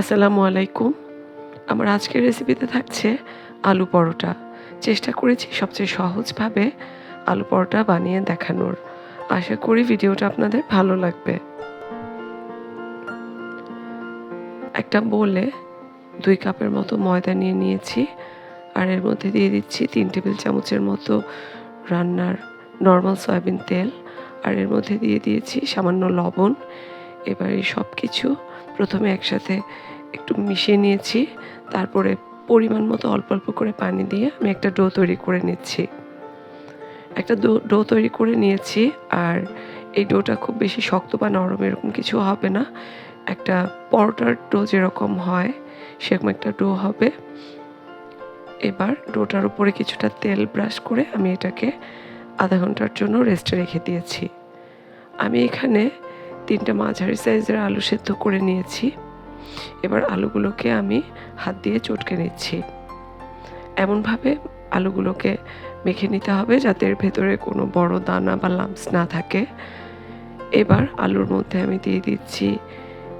আসসালামু আলাইকুম। আমার আজকের রেসিপিতে থাকছে আলু পরোটা। চেষ্টা করেছি সবচেয়ে সহজভাবে আলু পরোটা বানিয়ে দেখানোর। আশা করি ভিডিওটা আপনাদের ভালো লাগবে। একটা বলে দুই কাপের মতো ময়দা নিয়ে নিয়েছি আর এর মধ্যে দিয়ে দিচ্ছি তিন টেবিল চামচের মতো রান্নার নর্মাল সয়াবিন তেল। আর এর মধ্যে দিয়ে দিয়েছি সামান্য লবণ এবার সব কিছু প্রথমে একসাথে একটু মিশিয়ে নিয়েছি, তারপরে পরিমাণ মতো অল্প অল্প করে পানি দিয়ে আমি একটা ডো তৈরি করে নিচ্ছি। একটা ডো ডো তৈরি করে নিয়েছি আর এই ডোটা খুব বেশি শক্ত বা নরম এরকম কিছু হবে না। একটা পরোটার ডো যেরকম হয়, সেরকম একটা ডো হবে। এবার ডোটার উপরে কিছুটা তেল ব্রাশ করে আমি এটাকে আধা ঘণ্টার জন্য রেস্টে রেখে দিয়েছি। আমি এখানে তিনটা মাঝারি সাইজের আলু সেদ্ধ করে নিয়েছি। এবার আলুগুলোকে আমি হাত দিয়ে চটকে নিচ্ছি। এমনভাবে আলুগুলোকে মেখে নিতে হবে যাতে এর ভেতরে কোনো বড় দানা বা লাম্পস না থাকে। এবার আলুর মধ্যে আমি দিয়ে দিচ্ছি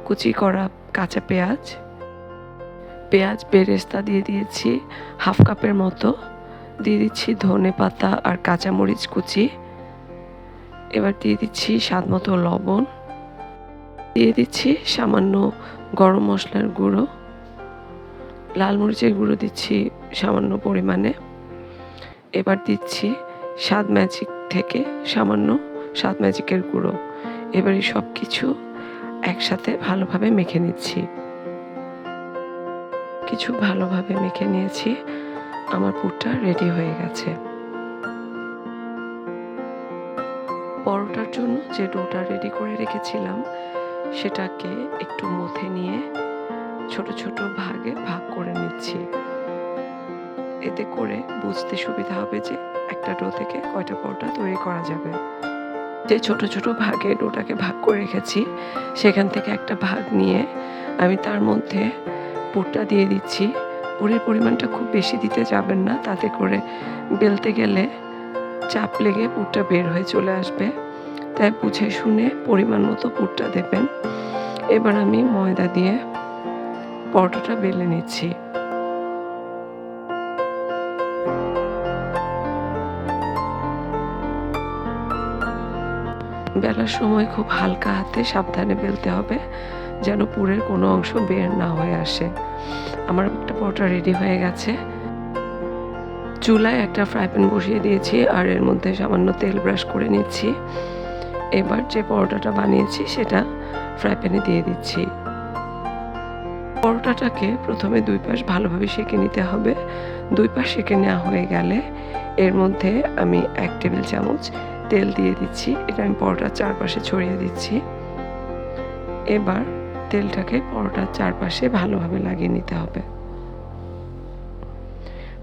কুচি করা কাঁচা পেঁয়াজ। পেঁয়াজ বেরেস্তা দিয়ে দিয়েছি হাফ কাপের মতো। দিয়ে দিচ্ছি ধনে পাতা আর কাঁচামরিচ কুচি। এবার দিয়ে দিচ্ছি স্বাদ মতো লবণ। দিয়ে দিচ্ছি সামান্য গরম মশলার গুঁড়ো। লাল মরিচের গুঁড়ো দিচ্ছি সামান্য পরিমাণে। এবার দিচ্ছি স্বাদ ম্যাজিক থেকে সামান্য স্বাদ ম্যাজিকের গুঁড়ো। এবারে সব কিছু একসাথে ভালোভাবে মেখে নিচ্ছি। কিছু ভালোভাবে মেখে নিয়েছি। আমার পুরটা রেডি হয়ে গেছে। পরোটার জন্য যে ডোটা রেডি করে রেখেছিলাম সেটাকে একটু মথে নিয়ে ছোট ছোট ভাগে ভাগ করে নিচ্ছি। এতে করে বুঝতে সুবিধা হবে যে একটা ডো থেকে কয়টা পরোটা তৈরি করা যাবে। যে ছোট ছোট ভাগে ডোটাকে ভাগ করে রেখেছি, সেখান থেকে একটা ভাগ নিয়ে আমি তার মধ্যে পুরটা দিয়ে দিচ্ছি। পুরের পরিমাণটা খুব বেশি দিতে যাবেন না, তাতে করে বেলতে গেলে চাপ লেগে পুরটা বের হয়ে চলে আসবে। তাই বুঝে শুনে পরিমাণ মতো পুরটা দেবেন। এবার আমি ময়দা দিয়ে পরোটাটা বেলে নিচ্ছি। বেলার সময় খুব হালকা হাতে সাবধানে বেলতে হবে, যেন পুরের কোনো অংশ বের না হয়ে আসে। আমার একটা পরোটা রেডি হয়ে গেছে। চুলায় একটা ফ্রাই প্যান বসিয়ে দিয়েছি, আর এর মধ্যে সামান্য তেল ব্রাশ করে নিচ্ছি। এবার যে পরোটাটা বানিয়েছি সেটা ফ্রাই প্যানে দিয়ে দিচ্ছি। পরোটাটাকে প্রথমে দুই পাশ ভালোভাবে সেঁকে নিতে হবে। দুই পাশ সেঁকে নেওয়া হয়ে গেলে এর মধ্যে আমি এক টেবিল চামচ তেল দিয়ে দিচ্ছি। এটা আমি পরোটার চারপাশে ছড়িয়ে দিচ্ছি। এবার তেলটাকে পরোটার চারপাশে ভালোভাবে লাগিয়ে নিতে হবে।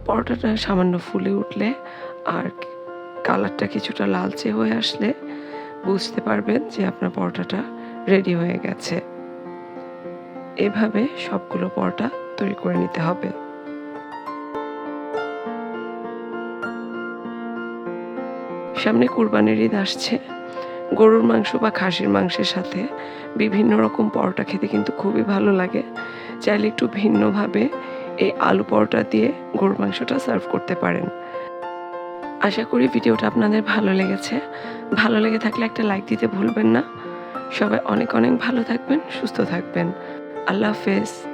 পরোটাটা সামান্য ফুলে উঠলে আর কালারটা কিছুটা লালচে হয়ে আসলে বুঝতে পারবেন যে আপনার পরোটাটা রেডি হয়ে গেছে। এভাবে সবগুলো পরোটা তৈরি করে নিতে হবে। সামনে কুরবানির ঈদ আসছে। গরুর মাংস বা খাসির মাংসের সাথে বিভিন্ন রকম পরোটা খেতে কিন্তু খুবই ভালো লাগে। চাইলে একটু ভিন্নভাবে এই আলু পরোটা দিয়ে গরুর মাংসটা সার্ভ করতে পারেন। আশা করি ভিডিওটা আপনাদের ভালো লেগেছে। ভালো লেগে থাকলে একটা লাইক দিতে ভুলবেন না। সবাই অনেক অনেক ভালো থাকবেন, সুস্থ থাকবেন। আল্লাহ হাফেজ।